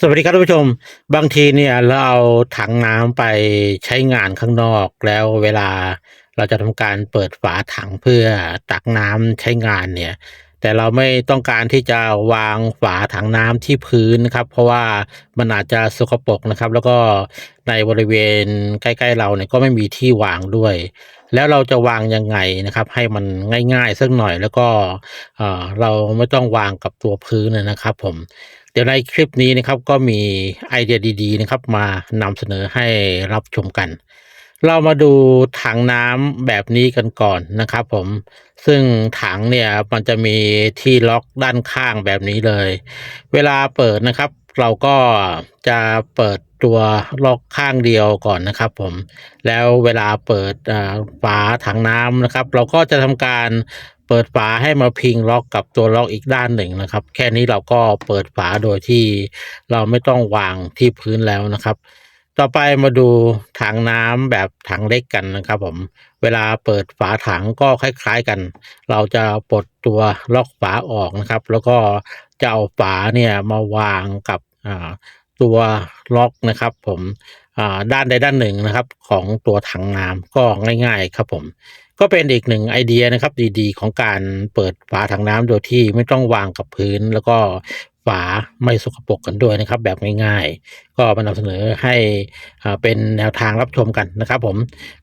สวัสดีครับท่านผู้ชม บางทีเนี่ยเราเอาถังน้ำไปใช้งานข้างนอก แล้วเวลาเราจะทำการเปิดฝาถังเพื่อตักน้ำใช้งานเนี่ย แต่เราไม่ต้องการที่จะวางฝาถังน้ำที่พื้นนะครับ เพราะว่ามันอาจจะสกปรกนะครับ แล้วก็ในบริเวณใกล้ ๆ เราเนี่ยก็ไม่มีที่วางด้วย แล้วเราจะวางยังไงนะครับ ให้มันง่ายๆสักหน่อยแล้วก็เราไม่ต้องวางกับตัวพื้นนะครับ ผมเดี๋ยวในคลิปนี้นะครับก็มีไอเดียดีๆนะครับ มานำเสนอให้รับชมกัน เรามาดูถังน้ำแบบนี้กันก่อนนะครับ ผมซึ่งถังเนี่ยมันจะมีที่ล็อกด้านข้างแบบนี้เลย เวลาเปิดนะครับ เราก็จะเปิดตัวล็อกข้างเดียวก่อนนะครับผมแล้วเวลาเปิดฝาถังน้ำนะครับ เราก็จะทำการเปิดฝาให้มาพิงล็อกกับตัวล็อกอีกด้านหนึ่งนะครับ แค่นี้เราก็เปิดฝาโดยที่เราไม่ต้องวางที่พื้นแล้วนะครับ ต่อไปมาดูถังน้ำแบบถังเล็กกันนะครับผมเวลาเปิดฝาถังก็คล้ายๆกัน เราจะปลดตัวล็อกฝาออกนะครับ แล้วก็จะเอาฝาเนี่ยมาวางกับ ตัวล็อกนะครับ ผมด้านใดด้านหนึ่งนะครับ ของตัวถังน้ำก็ง่าย ๆ ครับผมก็เป็นอีกหนึ่งไอเดียนะครับ ดีๆ ของการเปิดฝาถังน้ำโดยที่ไม่ต้องวางกับพื้น แล้วก็ฝาไม่สกปรกกันด้วยนะครับ แบบง่ายๆ ก็มานำเสนอให้เป็นแนวทางรับชมกันนะครับ ผม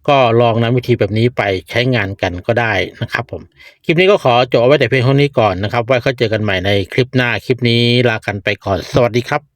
ก็ลองนำวิธีแบบนี้ไปใช้งานกันก็ได้นะครับผมคลิปนี้ก็ขอจบไว้แต่เพียงเท่านี้ก่อนนะครับ ไว้เขาเจอกันใหม่ในคลิปหน้าคลิปนี้ลากันไปก่อนสวัสดีครับ